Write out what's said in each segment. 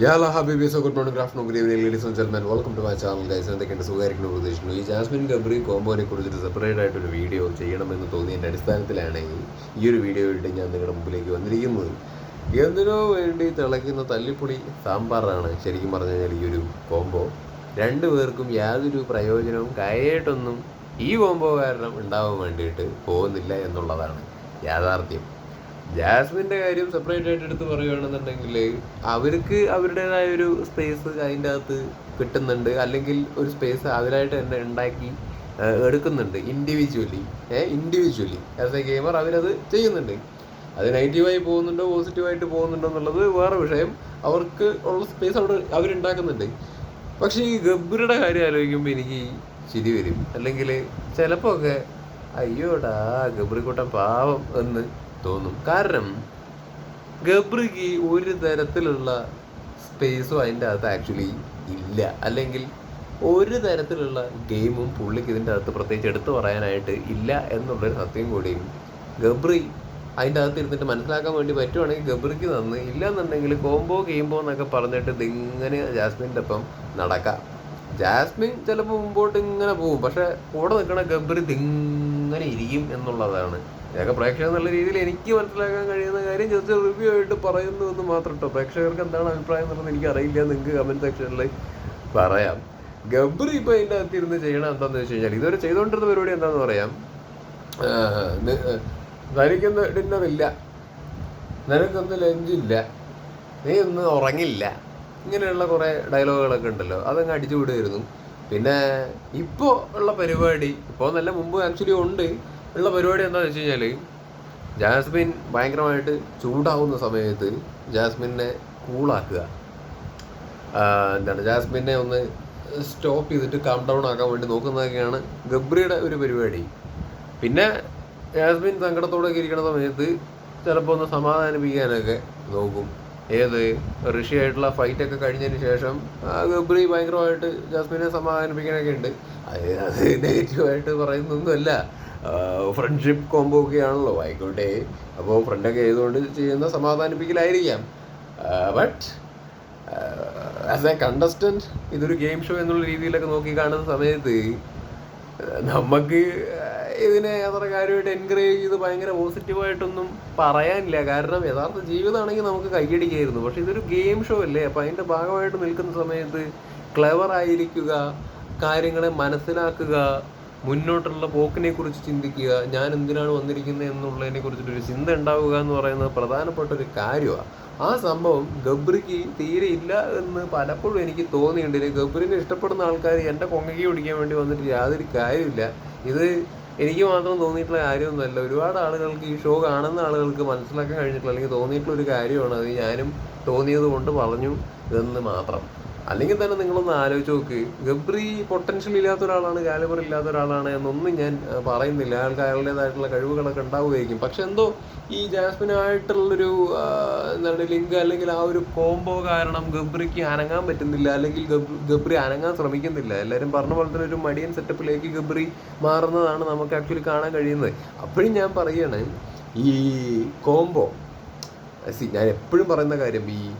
യാല ഹബീബി so good morning graph good evening ladies and gentlemen welcome to my channel guys എന്തൊക്കെയുണ്ട്? സുഖമായിരിക്കുന്നു പ്രതീക്ഷിക്കുന്നു. ഈ ജാസ്മിൻ ഗബ്രി കോമ്പോനെ കുറിച്ചിട്ട് സെപ്പറേറ്റ് ആയിട്ടൊരു വീഡിയോ ചെയ്യണമെന്ന് തോന്നിയതിന്റെ അടിസ്ഥാനത്തിലാണ് ഈ ഒരു വീഡിയോ ഇട്ട് ഞാൻ നിങ്ങളുടെ മുമ്പിലേക്ക് വന്നിരിക്കുന്നത് എന്തിനോ വേണ്ടി തിളയ്ക്കുന്ന തല്ലിപ്പൊളി സാമ്പാറാണ് ശരിക്കും പറഞ്ഞു കഴിഞ്ഞാൽ ഈ ഒരു കോംബോ. രണ്ടു പേർക്കും യാതൊരു പ്രയോജനവും കാര്യമായിട്ടൊന്നും ഈ കോംബോ കാരണം ഉണ്ടാവാൻ വേണ്ടിയിട്ട് പോകുന്നില്ല എന്നുള്ളതാണ് യാഥാർത്ഥ്യം. ജാസ്മിന്റെ കാര്യം സെപ്പറേറ്റ് ആയിട്ട് എടുത്ത് പറയുകയാണെന്നുണ്ടെങ്കിൽ അവർക്ക് അവരുടേതായ ഒരു സ്പേസ് അതിന്റെ അകത്ത് കിട്ടുന്നുണ്ട്. അല്ലെങ്കിൽ ഒരു സ്പേസ് അവരായിട്ട് തന്നെ ഉണ്ടാക്കി എടുക്കുന്നുണ്ട് individually uh individually as a gamer അവരത് ചെയ്യുന്നുണ്ട്. അത് നെഗറ്റീവായി പോകുന്നുണ്ടോ പോസിറ്റീവായിട്ട് പോകുന്നുണ്ടോ എന്നുള്ളത് വേറെ വിഷയം. അവർക്ക് ഉള്ള സ്പേസ് അവിടെ അവരുണ്ടാക്കുന്നുണ്ട്. പക്ഷേ ഈ ഗബ്ബറുടെ കാര്യം ആലോചിക്കുമ്പോൾ എനിക്ക് ചിരി വരും. അല്ലെങ്കിൽ ചിലപ്പോൾ ഒക്കെ അയ്യോടാ ഗബ്രിക്കുട്ടൻ പാവം എന്ന് തോന്നും. കാരണം ഗബ്രിക്ക് ഒരു തരത്തിലുള്ള സ്പേസും അതിന്റെ അകത്ത് ആക്ച്വലി ഇല്ല. അല്ലെങ്കിൽ ഒരു തരത്തിലുള്ള ഗെയിമും പുള്ളിക്ക് ഇതിന്റെ അകത്ത് പ്രത്യേകിച്ച് എടുത്തു പറയാനായിട്ട് ഇല്ല എന്നുള്ളൊരു സത്യം കൂടിയും ഗബ്രി അതിന്റെ അകത്ത് ഇരുന്നിട്ട് മനസ്സിലാക്കാൻ വേണ്ടി പറ്റുവാണെങ്കിൽ ഗബ്രിക്ക് തന്ന്. ഇല്ലെന്നുണ്ടെങ്കിൽ കോംബോ ഗെയിംബോ എന്നൊക്കെ പറഞ്ഞിട്ട് ഇതിങ്ങനെ ജാസ്മിന്റെ ഒപ്പം നടക്കാം. ജാസ്മിൻ ചിലപ്പോൾ മുമ്പോട്ട് ഇങ്ങനെ പോകും. പക്ഷേ കൂടെ നിൽക്കണ ഗബ്രി ഇതിങ്ങനെ ഇരിക്കും എന്നുള്ളതാണ് ഇതൊക്കെ പ്രേക്ഷകർ എന്നുള്ള രീതിയിൽ എനിക്ക് മനസ്സിലാക്കാൻ കഴിയുന്ന കാര്യം ജസ്റ്റ് റിവ്യൂ ആയിട്ട് പറയുന്നു എന്ന് മാത്രം കേട്ടോ പ്രേക്ഷകർക്ക് എന്താണ് അഭിപ്രായം എന്നുള്ളത് എനിക്ക് അറിയില്ല. നിങ്ങൾക്ക് കമന്റ് സെക്ഷനിൽ പറയാം. ഗബ്രി ഇപ്പോൾ അതിന്റെ അകത്ത് ഇരുന്ന് ചെയ്യണം എന്താണെന്ന് വെച്ച് കഴിഞ്ഞാൽ ഇതുവരെ ചെയ്തുകൊണ്ടിരുന്ന പരിപാടി എന്താണെന്ന് പറയാം? തനിക്കൊന്ന് നിനക്കൊന്ന് ലഞ്ചില്ല? നീ ഒന്ന് ഉറങ്ങില്ല. ഇങ്ങനെയുള്ള കുറേ ഡയലോഗുകളൊക്കെ ഉണ്ടല്ലോ. അതങ്ങ് അടിച്ചു വിടുമായിരുന്നു പിന്നെ ഇപ്പോൾ ഉള്ള പരിപാടി ഇപ്പോൾ നല്ല മുമ്പ് ആക്ച്വലി ഉണ്ട്. ഉള്ള പരിപാടി എന്താണെന്ന് വെച്ച് കഴിഞ്ഞാൽ ജാസ്മിൻ ഭയങ്കരമായിട്ട് ചൂടാവുന്ന സമയത്ത് ജാസ്മിനെ കൂളാക്കുക. എന്താണ് ജാസ്മിനെ ഒന്ന് സ്റ്റോപ്പ് ചെയ്തിട്ട് കാം ഡൗൺ ആക്കാൻ വേണ്ടി നോക്കുന്നതൊക്കെയാണ് ഗബ്രിയുടെ ഒരു പരിപാടി. പിന്നെ ജാസ്മിൻ സങ്കടത്തോടെ ഇരിക്കുന്ന സമയത്ത് ചിലപ്പോൾ ഒന്ന് സമാധാനിപ്പിക്കാനൊക്കെ നോക്കും. ഏത് ഋഷിയായിട്ടുള്ള ഫൈറ്റൊക്കെ കഴിഞ്ഞതിന് ശേഷം ഗബ്രി ഭയങ്കരമായിട്ട് ജാസ്മിനെ സമാധാനിപ്പിക്കാനൊക്കെ ഉണ്ട്. അത് നെഗറ്റീവായിട്ട് പറയുന്നൊന്നുമല്ല. ഫ്രണ്ട്ഷിപ്പ് കോംബോ ഒക്കെ ആണല്ലോ ആയിക്കോട്ടെ. അപ്പോൾ ഫ്രണ്ടൊക്കെ ചെയ്തുകൊണ്ട് ചെയ്യുന്ന സമാധാനിപ്പിക്കലായിരിക്കാം. ബട്ട് ആസ് എ കണ്ടസ്റ്റന്റ് ഇതൊരു ഗെയിം ഷോ എന്നുള്ള രീതിയിലൊക്കെ നോക്കി കാണുന്ന സമയത്ത് നമുക്ക് ഇതിനെ അത്ര കാര്യമായിട്ട് എൻകറേജ് ചെയ്ത് ഭയങ്കര പോസിറ്റീവായിട്ടൊന്നും പറയാനില്ല. കാരണം യഥാർത്ഥ ജീവിതമാണെങ്കിൽ നമുക്ക് കൈയടിക്കായിരുന്നു. പക്ഷെ ഇതൊരു ഗെയിം ഷോ അല്ലേ? അപ്പം അതിന്റെ ഭാഗമായിട്ട് നിൽക്കുന്ന സമയത്ത് ക്ലെവർ ആയിരിക്കുക കാര്യങ്ങളെ മനസ്സിലാക്കുക മുന്നോട്ടുള്ള പോക്കിനെ കുറിച്ച് ചിന്തിക്കുക ഞാൻ എന്തിനാണ് വന്നിരിക്കുന്നത് എന്നുള്ളതിനെ കുറിച്ചിട്ടൊരു ചിന്ത ഉണ്ടാവുക എന്ന് പറയുന്നത് പ്രധാനപ്പെട്ട ഒരു കാര്യമാണ് ആ സംഭവം ഗബ്രിക്ക് തീരെ ഇല്ല എന്ന് പലപ്പോഴും എനിക്ക് തോന്നിയിട്ടുണ്ട്. ഗബ്രിനെ ഇഷ്ടപ്പെടുന്ന ആൾക്കാർ എന്റെ കൊങ്ങയ്ക്ക് പിടിക്കാൻ വേണ്ടി വന്നിട്ട് യാതൊരു കാര്യമില്ല ഇത് എനിക്ക് മാത്രം തോന്നിയിട്ടുള്ള കാര്യമൊന്നുമല്ല. ഒരുപാട് ആളുകൾക്ക് ഈ ഷോ കാണുന്ന ആളുകൾക്ക് മനസ്സിലാക്കാൻ കഴിഞ്ഞിട്ടില്ല. അല്ലെങ്കിൽ തോന്നിയിട്ടുള്ള ഒരു കാര്യമാണ് അത് ഞാനും തോന്നിയത് കൊണ്ട് പറഞ്ഞു എന്ന് മാത്രം. അല്ലെങ്കിൽ തന്നെ നിങ്ങളൊന്ന് ആലോചിച്ച് നോക്ക്. ഗബ്രി പൊട്ടൻഷ്യൽ ഇല്ലാത്ത ഒരാളാണ് കാലിബർ ഇല്ലാത്ത ഒരാളാണ് എന്നൊന്നും ഞാൻ പറയുന്നില്ല. അയാൾക്ക് അയാളുടേതായിട്ടുള്ള കഴിവുകളൊക്കെ ഉണ്ടാവുമായിരിക്കും. പക്ഷെ എന്തോ ഈ ജാസ്മിനായിട്ടുള്ളൊരു എന്താണ് ലിങ്ക് അല്ലെങ്കിൽ ആ ഒരു കോംബോ കാരണം ഗബ്രിക്ക് അനങ്ങാൻ പറ്റുന്നില്ല. അല്ലെങ്കിൽ ഗബ്- ഗബ്രി അനങ്ങാൻ ശ്രമിക്കുന്നില്ല. എല്ലാവരും പറഞ്ഞ പോലെ തന്നെ ഒരു മടിയൻ സെറ്റപ്പിലേക്ക് ഗബ്രി മാറുന്നതാണ് നമുക്ക് ആക്ച്വലി കാണാൻ കഴിയുന്നത്. അപ്പോഴും ഞാൻ പറയുകയാണ് ഈ കോംബോ സി ഞാൻ എപ്പോഴും പറയുന്ന കാര്യം ഈ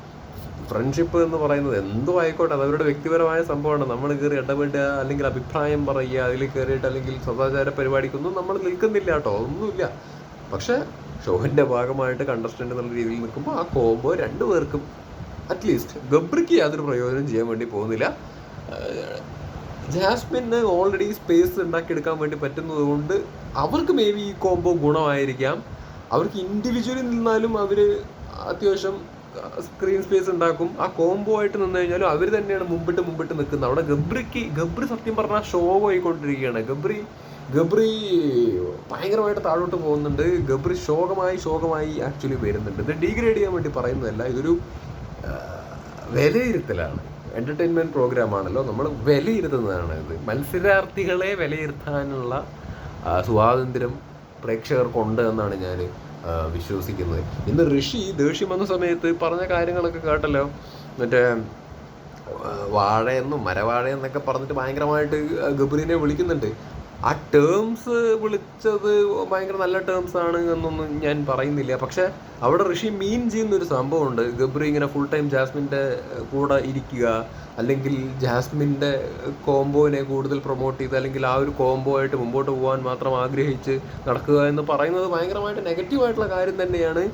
ഫ്രണ്ട്ഷിപ്പ് എന്ന് പറയുന്നത് എന്തോ ആയിക്കോട്ടെ അത് അവരുടെ വ്യക്തിപരമായ സംഭവമാണ്. നമ്മൾ കയറി ഇടപെടുക അല്ലെങ്കിൽ അഭിപ്രായം പറയുക അതിൽ കയറിയിട്ട് അല്ലെങ്കിൽ സദാചാര പരിപാടിക്കൊന്നും നമ്മൾ നിൽക്കുന്നില്ല കേട്ടോ ഒന്നുമില്ല. പക്ഷെ ഷോവിന്റെ ഭാഗമായിട്ട് കണ്ടസ്റ്റന്റ് എന്നുള്ള രീതിയിൽ നിൽക്കുമ്പോൾ ആ കോമ്പോ രണ്ടു പേർക്കും അറ്റ്ലീസ്റ്റ് ഗബ്രിക്ക് യാതൊരു പ്രയോജനം ചെയ്യാൻ വേണ്ടി പോകുന്നില്ല. ജാസ്മിന് ഓൾറെഡി സ്പേസ് ഉണ്ടാക്കിയെടുക്കാൻ വേണ്ടി പറ്റുന്നതുകൊണ്ട് അവർക്ക് മേ ബി ഈ കോമ്പോ ഗുണമായിരിക്കാം. അവർക്ക് ഇൻഡിവിജ്വലി നിന്നാലും അവർ അത്യാവശ്യം സ്ക്രീൻ സ്പേസ് ഉണ്ടാക്കും. ആ കോംബോ ആയിട്ട് നിന്ന് കഴിഞ്ഞാലും അവർ തന്നെയാണ് മുമ്പിട്ട് മുമ്പിട്ട് നിൽക്കുന്നത്. അവിടെ ഗബ്രിക്ക് ഗബ്രി സത്യം പറഞ്ഞാൽ ഷോ ആയിക്കൊണ്ടിരിക്കുകയാണ് ഗബ്രി ഗബ്രി ഭയങ്കരമായിട്ട് താഴോട്ട് പോകുന്നുണ്ട്. ഗബ്രി ശോകമായി ശോകമായി ആക്ച്വലി വരുന്നുണ്ട്. ഇത് ഡീഗ്രേഡ് ചെയ്യാൻ വേണ്ടി പറയുന്നതല്ല ഇതൊരു വിലയിരുത്തലാണ്. എന്റർടൈൻമെന്റ് പ്രോഗ്രാമാണല്ലോ നമ്മൾ വിലയിരുത്തുന്നതാണ് ഇത്. മത്സരാർത്ഥികളെ വിലയിരുത്താനുള്ള സ്വാതന്ത്ര്യം പ്രേക്ഷകർക്കുണ്ട് എന്നാണ് ഞാൻ വിശ്വസിക്കുന്നത്. ഇന്ന് ഋഷി ദേഷ്യം വന്ന സമയത്ത് പറഞ്ഞ കാര്യങ്ങളൊക്കെ കേട്ടല്ലോ. മറ്റേ വാഴയെന്നും മരവാഴയെന്നൊക്കെ പറഞ്ഞിട്ട് ഭയങ്കരമായിട്ട് ഗബ്രീനെ വിളിക്കുന്നുണ്ട്. ആ ടേംസ് വിളിച്ചത് ഭയങ്കര നല്ല ടേംസ് ആണ് എന്നൊന്നും ഞാൻ പറയുന്നില്ല. പക്ഷെ അവിടെ ഋഷി മീൻ ചെയ്യുന്ന ഒരു സംഭവമുണ്ട്. ഗബ്രി ഇങ്ങനെ ഫുൾ ടൈം ജാസ്മിന്റെ കൂടെ ഇരിക്കുക അല്ലെങ്കിൽ ജാസ്മിന്റെ കോംബോനെ കൂടുതൽ പ്രൊമോട്ട് ചെയ്ത് അല്ലെങ്കിൽ ആ ഒരു കോംബോ ആയിട്ട് മുമ്പോട്ട് പോകാൻ മാത്രം ആഗ്രഹിച്ച് നടക്കുക എന്ന് പറയുന്നത് ഭയങ്കരമായിട്ട് നെഗറ്റീവായിട്ടുള്ള കാര്യം തന്നെയാണ്.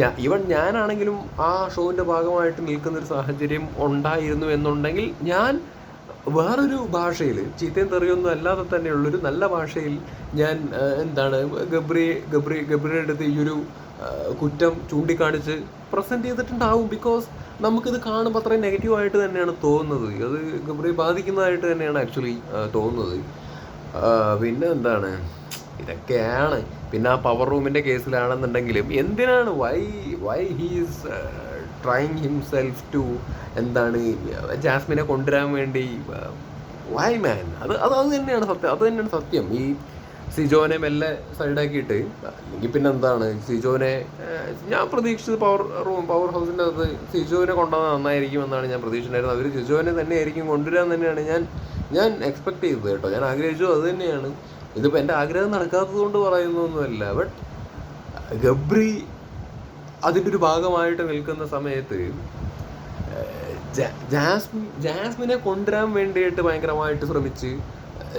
ഞാൻ ഈവൻ ഞാനാണെങ്കിലും ആ ഷോവിന്റെ ഭാഗമായിട്ട് നിൽക്കുന്നൊരു സാഹചര്യം ഉണ്ടായിരുന്നു എന്നുണ്ടെങ്കിൽ ഞാൻ വേറൊരു ഭാഷയിൽ ചീത്തയും തെറിയൊന്നും അല്ലാതെ തന്നെയുള്ളൊരു നല്ല ഭാഷയിൽ ഞാൻ എന്താണ് ഗബ്രി ഗബ്രി ഗബ്രിയുടെ അടുത്ത് ഈ ഒരു കുറ്റം ചൂണ്ടിക്കാണിച്ച് പ്രസന്റ് ചെയ്തിട്ടുണ്ടാവും ബിക്കോസ് നമുക്കിത് കാണുമ്പോൾ അത്രയും നെഗറ്റീവായിട്ട് തന്നെയാണ് തോന്നുന്നത്. അത് ഗബ്രി ബാധിക്കുന്നതായിട്ട് തന്നെയാണ് ആക്ച്വലി തോന്നുന്നത്. പിന്നെ എന്താണ് ഇതൊക്കെയാണ്. പിന്നെ ആ പവർ റൂമിന്റെ കേസിലാണെന്നുണ്ടെങ്കിലും എന്തിനാണ്? Why why he's trying himself to എന്താണ് ജാസ്മിനെ കൊണ്ടുവരാൻ വേണ്ടി വൈ മാൻ അത് അത് അത് തന്നെയാണ് സത്യം. അത് തന്നെയാണ് സത്യം. ഈ സിജോനെ മെല്ലെ സൈഡാക്കിയിട്ട് അല്ലെങ്കിൽ പിന്നെ എന്താണ് സിജോനെ ഞാൻ പ്രതീക്ഷിച്ചത് പവർ റൂം പവർ ഹൗസിന്റെ അകത്ത് സിജോനെ കൊണ്ടുവന്നാൽ നന്നായിരിക്കും എന്നാണ് ഞാൻ പ്രതീക്ഷിച്ചിട്ടുണ്ടായിരുന്നത്. അവർ സിജോനെ തന്നെ ആയിരിക്കും കൊണ്ടുവരാൻ തന്നെയാണ് ഞാൻ ഞാൻ എക്സ്പെക്ട് ചെയ്തത് കേട്ടോ. ഞാൻ ആഗ്രഹിച്ചു അത് തന്നെയാണ്. ഇതിപ്പോൾ എന്റെ ആഗ്രഹം നടക്കാത്തത് കൊണ്ട് പറയുന്നൊന്നുമല്ല ബട്ട് ഗബ്രി അതിന്റെ ഒരു ഭാഗമായിട്ട് നിൽക്കുന്ന സമയത്ത് ജാസ്മിൻ ജാസ്മിനെ കൊണ്ടുവരാൻ വേണ്ടിയിട്ട് ഭയങ്കരമായിട്ട് ശ്രമിച്ച്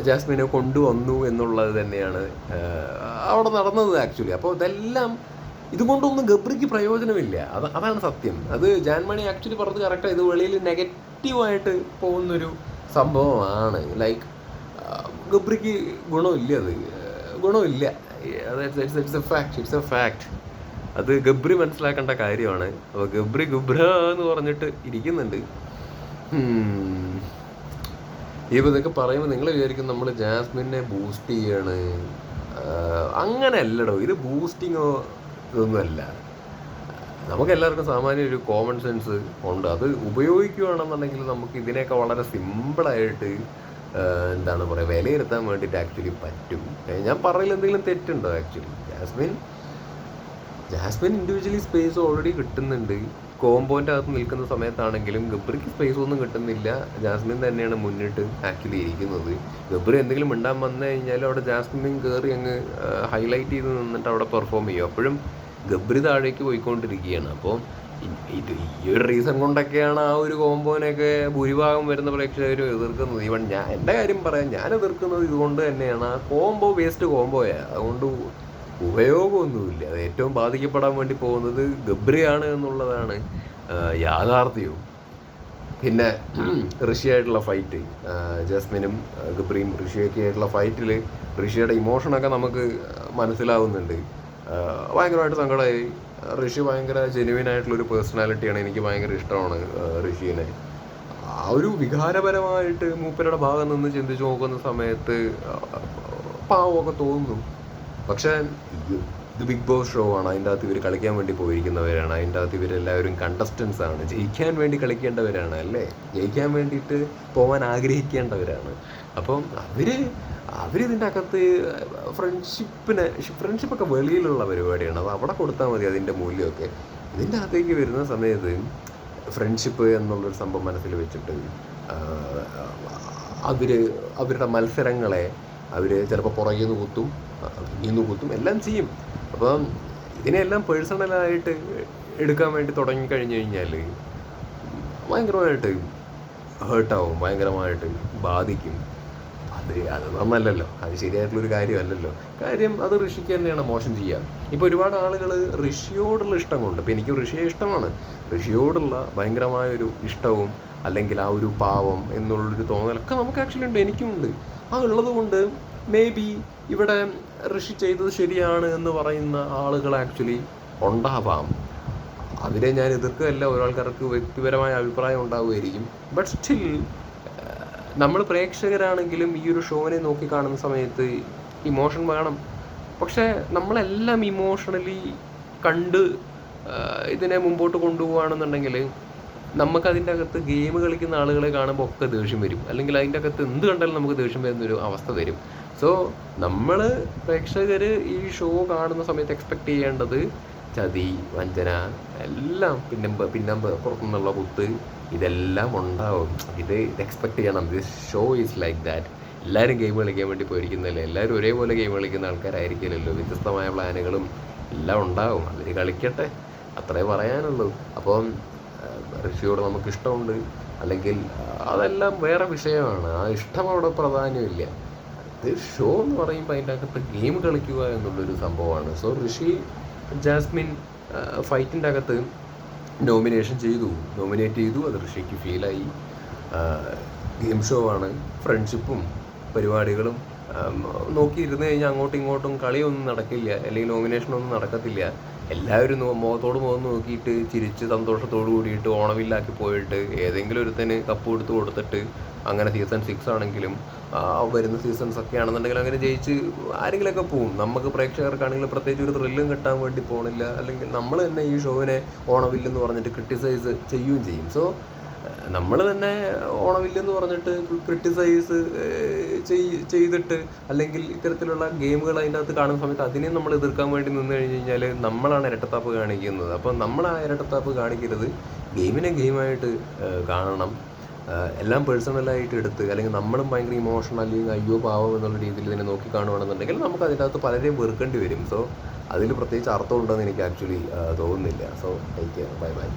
ജാസ്മിനെ കൊണ്ടുവന്നു എന്നുള്ളത് തന്നെയാണ് അവിടെ നടന്നത് ആക്ച്വലി അപ്പോൾ ഇതെല്ലാം ഇതുകൊണ്ടൊന്നും ഗബ്രിക്ക് പ്രയോജനമില്ല. അത് അതാണ് സത്യം. അത് ജാൻമണി ആക്ച്വലി പറഞ്ഞത് കറക്റ്റാണ് ഇത് വെളിയിൽ നെഗറ്റീവായിട്ട് പോകുന്നൊരു സംഭവമാണ്. ലൈക്ക് ഗബ്രിക്ക് ഗുണമില്ല അത്. ഗുണമില്ല. It's a fact it's a fact അത് ഗബ്രി മനസ്സിലാക്കേണ്ട കാര്യമാണ്. അപ്പോൾ ഗബ്രി ഗുബ്ര എന്ന് പറഞ്ഞിട്ട് ഇരിക്കുന്നുണ്ട്. ഉം. ഇപ്പൊ ഇതൊക്കെ പറയുമ്പോൾ നിങ്ങൾ വിചാരിക്കും നമ്മൾ ജാസ്മിനെ ബൂസ്റ്റ് ചെയ്യാണ്. അങ്ങനെ അല്ലടോ ഇത് ബൂസ്റ്റിങ്ങോ ഇതൊന്നുമല്ല നമുക്കെല്ലാവർക്കും സാമാന്യ ഒരു കോമൺ സെൻസ് ഉണ്ട്. അത് ഉപയോഗിക്കുകയാണെന്നുണ്ടെങ്കിൽ നമുക്ക് ഇതിനെയൊക്കെ വളരെ സിമ്പിളായിട്ട് എന്താണ് പറയുക വിലയിരുത്താൻ വേണ്ടിയിട്ട് ആക്ച്വലി പറ്റും. ഞാൻ പറയൽ എന്തെങ്കിലും തെറ്റുണ്ടോ actually Jasmin? Jasmin individually space already കിട്ടുന്നുണ്ട്. കോമ്പോന്റെ അകത്ത് നിൽക്കുന്ന സമയത്താണെങ്കിലും ഗബ്രിക്ക് സ്പേസ് ഒന്നും കിട്ടുന്നില്ല. ജാസ്മിൻ തന്നെയാണ് മുന്നിട്ട് ആക്ച്വലി ഇരിക്കുന്നത്. ഗബ്രി എന്തെങ്കിലും മിണ്ടാൻ വന്നു കഴിഞ്ഞാൽ അവിടെ ജാസ്മിൻ കയറി അങ്ങ് ഹൈലൈറ്റ് ചെയ്ത് നിന്നിട്ട് അവിടെ പെർഫോം ചെയ്യും. അപ്പോഴും ഗബ്രി താഴേക്ക് പോയിക്കൊണ്ടിരിക്കുകയാണ്. അപ്പോൾ ഇത് ഈ ഒരു റീസൺ കൊണ്ടൊക്കെയാണ് ആ ഒരു കോമ്പോനെയൊക്കെ ഭൂരിഭാഗം വരുന്ന പ്രേക്ഷകരും എതിർക്കുന്നത്. ഈവൻ ഞാൻ എന്റെ കാര്യം പറയാം ഞാൻ എതിർക്കുന്നത് ഇതുകൊണ്ട് തന്നെയാണ്. ആ കോംബോ വേസ്റ്റ് കോംബോയാണ് അതുകൊണ്ട് ഉപയോഗമൊന്നുമില്ല. അത് ഏറ്റവും ബാധിക്കപ്പെടാൻ വേണ്ടി പോകുന്നത് ഗബ്രിയാണ് എന്നുള്ളതാണ് യാഥാർത്ഥ്യവും. പിന്നെ ഋഷിയായിട്ടുള്ള ഫൈറ്റ് ജസ്മിനും ഗബ്രിയും ഋഷിയൊക്കെ ആയിട്ടുള്ള ഫൈറ്റിൽ ഋഷിയുടെ ഇമോഷനൊക്കെ നമുക്ക് മനസ്സിലാവുന്നുണ്ട്. ഭയങ്കരമായിട്ട് സങ്കടമായി. ഋഷി ഭയങ്കര ജെനുവിൻ ആയിട്ടുള്ളൊരു പേഴ്സണാലിറ്റിയാണ് എനിക്ക് ഭയങ്കര ഇഷ്ടമാണ് ഋഷിനെ. ആ ഒരു വികാരപരമായിട്ട് മൂപ്പരുടെ ഭാഗം നിന്ന് ചിന്തിച്ച് നോക്കുന്ന സമയത്ത് പാവമൊക്കെ തോന്നുന്നു പക്ഷേ ഇത് ബിഗ് ബോസ് ഷോ ആണ്. അതിന്റെ അകത്ത് ഇവർ കളിക്കാൻ വേണ്ടി പോയിരിക്കുന്നവരാണ്. അതിന്റെ അകത്ത് ഇവരെല്ലാവരും കണ്ടസ്റ്റൻസ് ആണ്. ജയിക്കാൻ വേണ്ടി കളിക്കേണ്ടവരാണ് അല്ലേ? ജയിക്കാൻ വേണ്ടിയിട്ട് പോകാൻ ആഗ്രഹിക്കേണ്ടവരാണ്. അപ്പം അവർ അവരിതിന്റെ അകത്ത് ഫ്രണ്ട്ഷിപ്പിന് ഫ്രണ്ട്ഷിപ്പൊക്കെ വെളിയിലുള്ള പരിപാടിയാണ്. അത് അവിടെ കൊടുത്താൽ മതി അതിന്റെ മൂല്യമൊക്കെ. ഇതിന്റെ അകത്തേക്ക് വരുന്ന സമയത്ത് ഫ്രണ്ട്ഷിപ്പ് എന്നുള്ളൊരു സംഭവം മനസ്സിൽ വെച്ചിട്ട് അവർ അവരുടെ മത്സരങ്ങളെ അവർ ചിലപ്പോൾ പുറകിൽ നിന്ന് കുത്തും. പിന്നീന്ന് കുത്തും എല്ലാം ചെയ്യും. അപ്പം ഇതിനെല്ലാം പേഴ്സണലായിട്ട് എടുക്കാൻ വേണ്ടി തുടങ്ങി കഴിഞ്ഞു കഴിഞ്ഞാൽ ഭയങ്കരമായിട്ട് ഹേർട്ടാവും ഭയങ്കരമായിട്ട് ബാധിക്കും. അത് അത് നന്നല്ലല്ലോ അത് ശരിയായിട്ടുള്ളൊരു കാര്യമല്ലല്ലോ. കാര്യം അത് ഋഷിക്ക് തന്നെയാണ് മോശം ചെയ്യുക ഇപ്പോൾ ഒരുപാട് ആളുകൾ ഋഷിയോടുള്ള ഇഷ്ടം കൊണ്ട് എനിക്ക് ഋഷിയെ ഇഷ്ടമാണ്. ഋഷിയോടുള്ള ഭയങ്കരമായൊരു ഇഷ്ടവും അല്ലെങ്കിൽ ആ ഒരു പാവം എന്നുള്ളൊരു തോന്നലൊക്കെ നമുക്ക് ആക്ച്വലി ഉണ്ട്. എനിക്കുമുണ്ട് ആ ഉള്ളത് കൊണ്ട് മേ ബി ഇവിടെ ഋഷി ചെയ്തത് ശരിയാണ് എന്ന് പറയുന്ന ആളുകൾ ആക്ച്വലി ഉണ്ടാവാം. അതിനെ ഞാൻ എതിർക്കുകയല്ല ഒരാൾക്കാർക്ക് വ്യക്തിപരമായ അഭിപ്രായം ഉണ്ടാവുമായിരിക്കും. ബട്ട് സ്റ്റിൽ നമ്മൾ പ്രേക്ഷകരാണെങ്കിലും ഈ ഒരു ഷോനെ നോക്കി കാണുന്ന സമയത്ത് ഇമോഷൻ വേണം. പക്ഷേ നമ്മളെല്ലാം ഇമോഷണലി കണ്ട് ഇതിനെ മുമ്പോട്ട് നമുക്ക് അതിന്റെ അകത്ത് ഗെയിം കളിക്കുന്ന ആളുകളെ കാണുമ്പോൾ ഒക്കെ ദേഷ്യം വരും. അല്ലെങ്കിൽ അതിന്റെ അകത്ത് എന്ത് കണ്ടാലും നമുക്ക് ദേഷ്യം വരുന്നൊരു അവസ്ഥ വരും. സോ നമ്മൾ പ്രേക്ഷകർ ഈ ഷോ കാണുന്ന സമയത്ത് എക്സ്പെക്ട് ചെയ്യേണ്ടത് ചതി വഞ്ചന എല്ലാം പിന്നെ പിന്നെ പുറത്തുനിന്നുള്ള കുത്ത് ഇതെല്ലാം ഉണ്ടാവും. ഇത് എക്സ്പെക്ട് ചെയ്യണം. This show is like that എല്ലാവരും ഗെയിം കളിക്കാൻ വേണ്ടി പോയിരിക്കുന്നല്ലേ എല്ലാവരും ഒരേപോലെ ഗെയിം കളിക്കുന്ന ആൾക്കാരായിരിക്കില്ലല്ലോ. വ്യത്യസ്തമായ പ്ലാനുകളും എല്ലാം ഉണ്ടാവും. അവർ കളിക്കട്ടെ. അത്രേ പറയാനുള്ളൂ. അപ്പം ഋഷിയോട് നമുക്ക് ഇഷ്ടമുണ്ട് അല്ലെങ്കിൽ അതെല്ലാം വേറെ വിഷയമാണ്. ആ ഇഷ്ടം അവിടെ പ്രാധാന്യമില്ല. ഇത് ഷോ എന്ന് പറയുമ്പോൾ അതിന്റെ അകത്ത് ഗെയിം കളിക്കുക എന്നുള്ളൊരു സംഭവമാണ്. സോ ഋഷി ജാസ്മിൻ ഫൈറ്റിന്റെ അകത്ത് നോമിനേഷൻ ചെയ്തു. നോമിനേറ്റ് ചെയ്തു. അത് ഋഷിക്ക് ഫീലായി ഗെയിം ഷോ ആണ്. ഫ്രണ്ട്ഷിപ്പും പരിപാടികളും നോക്കിയിരുന്നു കഴിഞ്ഞാൽ അങ്ങോട്ടും ഇങ്ങോട്ടും കളിയൊന്നും നടക്കില്ല. അല്ലെങ്കിൽ നോമിനേഷനൊന്നും നടക്കത്തില്ല. എല്ലാവരും മുഖത്തോട് മുഖം നോക്കിയിട്ട് ചിരിച്ച് സന്തോഷത്തോടു കൂടിയിട്ട് ഓണമില്ലാക്കി പോയിട്ട് ഏതെങ്കിലും ഒരുത്തന് കപ്പ് കൊടുത്ത് കൊടുത്തിട്ട് അങ്ങനെ സീസൺ സിക്സ് ആണെങ്കിലും വരുന്ന സീസൺസ് ഒക്കെ ആണെന്നുണ്ടെങ്കിൽ അങ്ങനെ ജയിച്ച് ആരെങ്കിലുമൊക്കെ പോകും നമുക്ക് പ്രേക്ഷകർക്കാണെങ്കിൽ പ്രത്യേകിച്ച് ഒരു ത്രില്ലും കിട്ടാൻ വേണ്ടി പോകണില്ല അല്ലെങ്കിൽ നമ്മൾ തന്നെ ഈ ഷോവിനെ ഓണവില്ലെന്ന് പറഞ്ഞിട്ട് ക്രിട്ടിസൈസ് ചെയ്യുകയും ചെയ്യും. സോ നമ്മൾ തന്നെ ഓണമില്ലെന്ന് പറഞ്ഞിട്ട് ക്രിട്ടിസൈസ് ചെയ്തിട്ട് അല്ലെങ്കിൽ ഇത്തരത്തിലുള്ള ഗെയിമുകൾ അതിന്റെ അകത്ത് കാണുന്ന സമയത്ത് അതിനെ നമ്മൾ എതിർക്കാൻ വേണ്ടി നിന്ന് കഴിഞ്ഞ് കഴിഞ്ഞാൽ നമ്മളാണ് ഇരട്ടത്താപ്പ് കാണിക്കുന്നത്. അപ്പം നമ്മൾ ആ ഇരട്ടത്താപ്പ് കാണിക്കരുത്. ഗെയിമിനെ ഗെയിമായിട്ട് കാണണം. എല്ലാം പേഴ്സണലായിട്ട് എടുത്ത് അല്ലെങ്കിൽ നമ്മളും ഭയങ്കര അല്ലെങ്കിൽ അയ്യോ പാവം എന്നുള്ള രീതിയിൽ തന്നെ നോക്കി കാണുകയാണെന്നുണ്ടെങ്കിൽ നമുക്ക് അതിനകത്ത് പലരെയും വെറുക്കേണ്ടി വരും. സോ അതിൽ പ്രത്യേകിച്ച് അർത്ഥം ഉണ്ടെന്ന് എനിക്ക് ആക്ച്വലി തോന്നുന്നില്ല. So care bye bye